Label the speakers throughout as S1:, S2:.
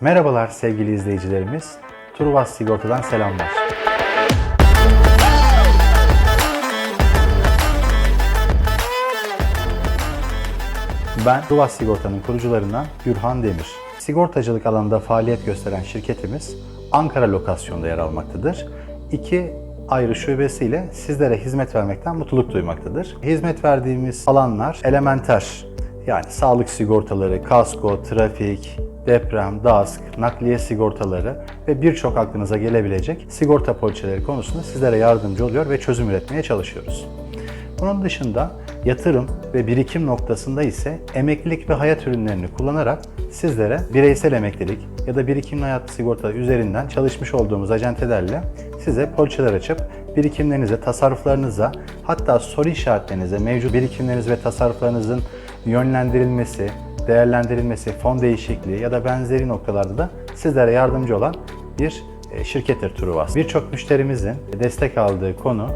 S1: Merhabalar sevgili izleyicilerimiz. Turvas Sigorta'dan selamlar. Ben Turvas Sigorta'nın kurucularından Gürhan Demir. Sigortacılık alanında faaliyet gösteren şirketimiz Ankara lokasyonda yer almaktadır. İki ayrı şubesiyle sizlere hizmet vermekten mutluluk duymaktadır. Hizmet verdiğimiz alanlar elementer, yani sağlık sigortaları, kasko, trafik, deprem, DASK, nakliye sigortaları ve birçok aklınıza gelebilecek sigorta poliçeleri konusunda sizlere yardımcı oluyor ve çözüm üretmeye çalışıyoruz. Bunun dışında yatırım ve birikim noktasında ise emeklilik ve hayat ürünlerini kullanarak sizlere bireysel emeklilik ya da birikimli hayat sigorta üzerinden çalışmış olduğumuz acentelerle size poliçeler açıp birikimlerinize, tasarruflarınıza hatta soru işaretlerinize, mevcut birikimleriniz ve tasarruflarınızın yönlendirilmesi, değerlendirilmesi, fon değişikliği ya da benzeri noktalarda da sizlere yardımcı olan bir e, şirkettir Truvas. Birçok müşterimizin destek aldığı konu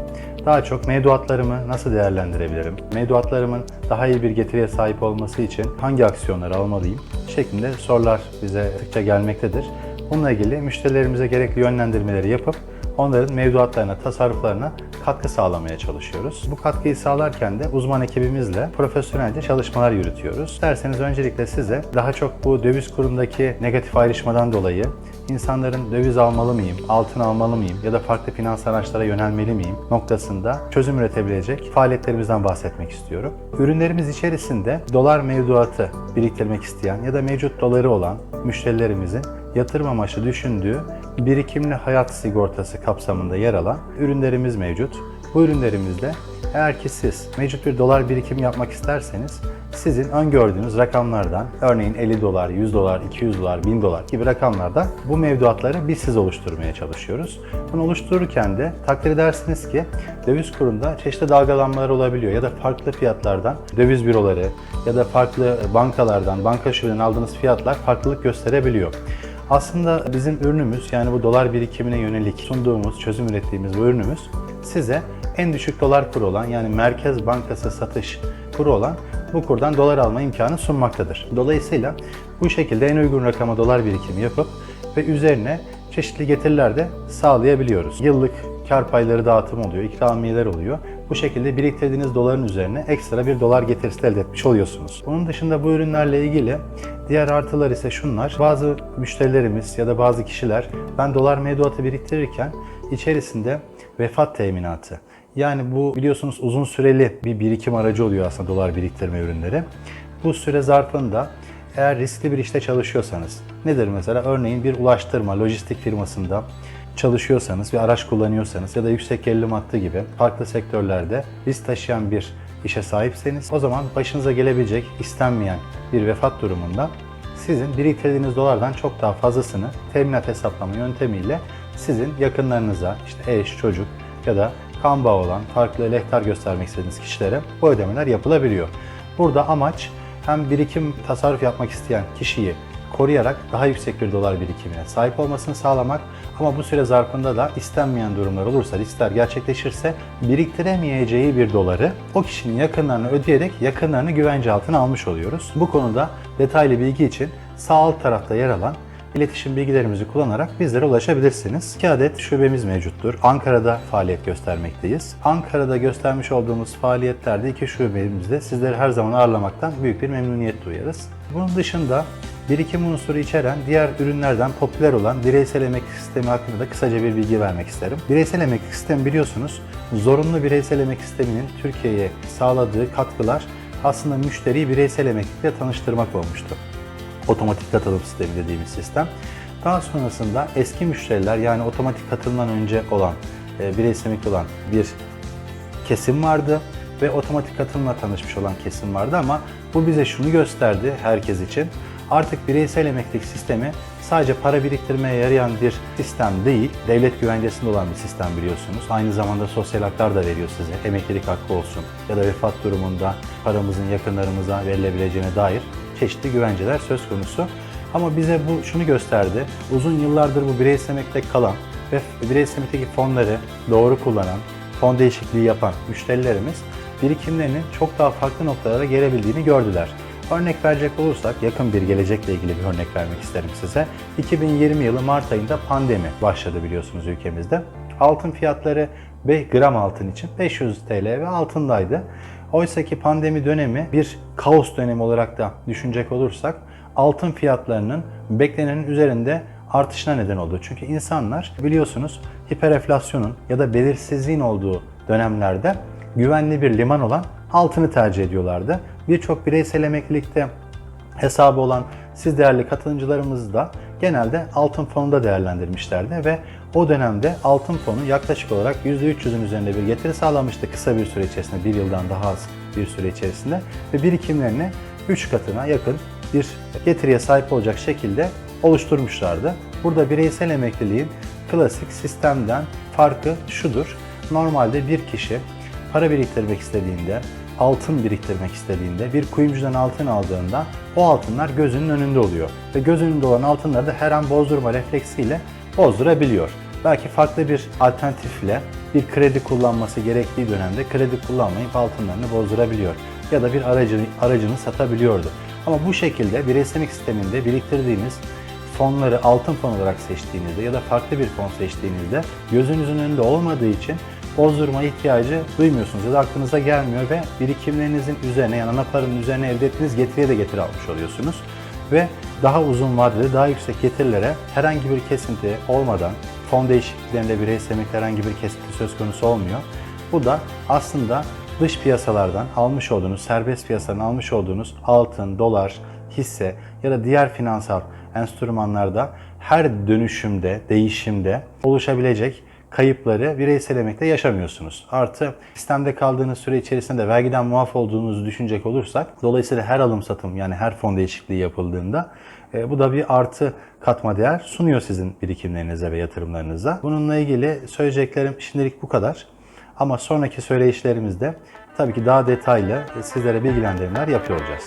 S1: daha çok mevduatlarımı nasıl değerlendirebilirim? Mevduatlarımın daha iyi bir getiriye sahip olması için hangi aksiyonları almalıyım? şeklinde sorular bize sıkça gelmektedir. Bununla ilgili müşterilerimize gerekli yönlendirmeleri yapıp onların mevduatlarına, tasarruflarına katkı sağlamaya çalışıyoruz. Bu katkıyı sağlarken de uzman ekibimizle profesyonelce çalışmalar yürütüyoruz. İsterseniz öncelikle size daha çok bu döviz kurundaki negatif ayrışmadan dolayı insanların döviz almalı mıyım, altın almalı mıyım ya da farklı finans araçlara yönelmeli miyim noktasında çözüm üretebilecek faaliyetlerimizden bahsetmek istiyorum. Ürünlerimiz içerisinde dolar mevduatı biriktirmek isteyen ya da mevcut doları olan müşterilerimizin yatırım amaçlı düşündüğü birikimli hayat sigortası kapsamında yer alan ürünlerimiz mevcut. Bu ürünlerimizde eğer ki siz mevcut bir dolar birikim yapmak isterseniz sizin öngördüğünüz rakamlardan örneğin 50 dolar, 100 dolar, 200 dolar, 1000 dolar gibi rakamlarda bu mevduatları biz siz oluşturmaya çalışıyoruz. Bunu oluştururken de takdir edersiniz ki döviz kurunda çeşitli dalgalanmalar olabiliyor ya da farklı fiyatlardan döviz büroları ya da farklı bankalardan, banka şubeden aldığınız fiyatlar farklılık gösterebiliyor. Aslında bizim ürünümüz yani bu dolar birikimine yönelik sunduğumuz, çözüm ürettiğimiz bu ürünümüz size en düşük dolar kuru olan yani Merkez Bankası satış kuru olan bu kurdan dolar alma imkanı sunmaktadır. Dolayısıyla bu şekilde en uygun rakama dolar birikimi yapıp ve üzerine çeşitli getiriler de sağlayabiliyoruz. Yıllık kar payları dağıtım oluyor, ikramiyeler oluyor. Bu şekilde biriktirdiğiniz doların üzerine ekstra bir dolar getirisi elde etmiş oluyorsunuz. Bunun dışında bu ürünlerle ilgili diğer artılar ise şunlar. Bazı müşterilerimiz ya da bazı kişiler ben dolar mevduatı biriktirirken içerisinde vefat teminatı yani bu biliyorsunuz uzun süreli bir birikim aracı oluyor aslında dolar biriktirme ürünleri. Bu süre zarfında eğer riskli bir işte çalışıyorsanız, nedir mesela? Örneğin bir ulaştırma, lojistik firmasında çalışıyorsanız, bir araç kullanıyorsanız ya da yüksek gerilim hattı gibi farklı sektörlerde risk taşıyan bir işe sahipseniz o zaman başınıza gelebilecek istenmeyen bir vefat durumunda sizin biriktirdiğiniz dolardan çok daha fazlasını teminat hesaplama yöntemiyle sizin yakınlarınıza, işte eş, çocuk ya da kan bağı olan, farklı lehtar göstermek istediğiniz kişilere bu ödemeler yapılabiliyor. Burada amaç hem birikim tasarruf yapmak isteyen kişiyi koruyarak daha yüksek bir dolar birikimine sahip olmasını sağlamak ama bu süre zarfında da istenmeyen durumlar olursa, riskler gerçekleşirse biriktiremeyeceği bir doları o kişinin yakınlarına ödeyerek yakınlarını güvence altına almış oluyoruz. Bu konuda detaylı bilgi için sağ alt tarafta yer alan İletişim bilgilerimizi kullanarak bizlere ulaşabilirsiniz. 2 adet şubemiz mevcuttur. Ankara'da faaliyet göstermekteyiz. Ankara'da göstermiş olduğumuz faaliyetlerde iki şubemizde sizleri her zaman ağırlamaktan büyük bir memnuniyet duyarız. Bunun dışında birikim unsuru içeren diğer ürünlerden popüler olan bireysel emeklilik sistemi hakkında da kısaca bir bilgi vermek isterim. Bireysel emeklilik sistemi biliyorsunuz zorunlu bireysel emeklilik sisteminin Türkiye'ye sağladığı katkılar aslında müşteriyi bireysel emeklilikle tanıştırmak olmuştu otomatik katılım sistemi dediğimiz sistem. Daha sonrasında eski müşteriler yani otomatik katılımdan önce olan, e, bireysel emekli olan bir kesim vardı ve otomatik katılımla tanışmış olan kesim vardı ama bu bize şunu gösterdi herkes için. Artık bireysel emeklilik sistemi sadece para biriktirmeye yarayan bir sistem değil, devlet güvencesinde olan bir sistem biliyorsunuz. Aynı zamanda sosyal haklar da veriyor size. Emeklilik hakkı olsun ya da vefat durumunda paramızın yakınlarımıza verilebileceğine dair çeşitli güvenceler söz konusu. Ama bize bu şunu gösterdi. Uzun yıllardır bu bireysel emeklilikte kalan ve bireysel emeklikteki fonları doğru kullanan, fon değişikliği yapan müşterilerimiz birikimlerinin çok daha farklı noktalara gelebildiğini gördüler. Örnek verecek olursak yakın bir gelecekle ilgili bir örnek vermek isterim size. 2020 yılı Mart ayında pandemi başladı biliyorsunuz ülkemizde. Altın fiyatları ve gram altın için 500 TL ve altındaydı. Oysa ki pandemi dönemi bir kaos dönemi olarak da düşünecek olursak altın fiyatlarının beklenenin üzerinde artışına neden oldu. Çünkü insanlar biliyorsunuz hiperenflasyonun ya da belirsizliğin olduğu dönemlerde güvenli bir liman olan altını tercih ediyorlardı. Birçok bireysel emeklilikte hesabı olan siz değerli katılımcılarımız da genelde altın fonunda değerlendirmişlerdi ve o dönemde altın fonu yaklaşık olarak %300'ün üzerinde bir getiri sağlamıştı kısa bir süre içerisinde, bir yıldan daha az bir süre içerisinde ve birikimlerini 3 katına yakın bir getiriye sahip olacak şekilde oluşturmuşlardı. Burada bireysel emekliliğin klasik sistemden farkı şudur. Normalde bir kişi para biriktirmek istediğinde, altın biriktirmek istediğinde, bir kuyumcudan altın aldığında o altınlar gözünün önünde oluyor. Ve göz önünde olan altınları da her an bozdurma refleksiyle bozdurabiliyor. Belki farklı bir alternatifle bir kredi kullanması gerektiği dönemde kredi kullanmayıp altınlarını bozdurabiliyor. Ya da bir aracını, aracını satabiliyordu. Ama bu şekilde bireysellik sisteminde biriktirdiğiniz fonları altın fon olarak seçtiğinizde ya da farklı bir fon seçtiğinizde gözünüzün önünde olmadığı için bozdurma ihtiyacı duymuyorsunuz ya da aklınıza gelmiyor ve birikimlerinizin üzerine yani ana paranın üzerine elde ettiğiniz getiriye de getiri almış oluyorsunuz. Ve daha uzun vadede daha yüksek getirilere herhangi bir kesinti olmadan fon değişikliklerinde bireysel emekli herhangi bir kesinti söz konusu olmuyor. Bu da aslında dış piyasalardan almış olduğunuz, serbest piyasadan almış olduğunuz altın, dolar, hisse ya da diğer finansal enstrümanlarda her dönüşümde, değişimde oluşabilecek kayıpları bireysel emekte yaşamıyorsunuz. Artı sistemde kaldığınız süre içerisinde vergiden muaf olduğunuzu düşünecek olursak dolayısıyla her alım satım yani her fon değişikliği yapıldığında e, bu da bir artı katma değer sunuyor sizin birikimlerinize ve yatırımlarınıza. Bununla ilgili söyleyeceklerim şimdilik bu kadar. Ama sonraki söyleyişlerimizde tabii ki daha detaylı sizlere bilgilendirmeler yapıyor olacağız.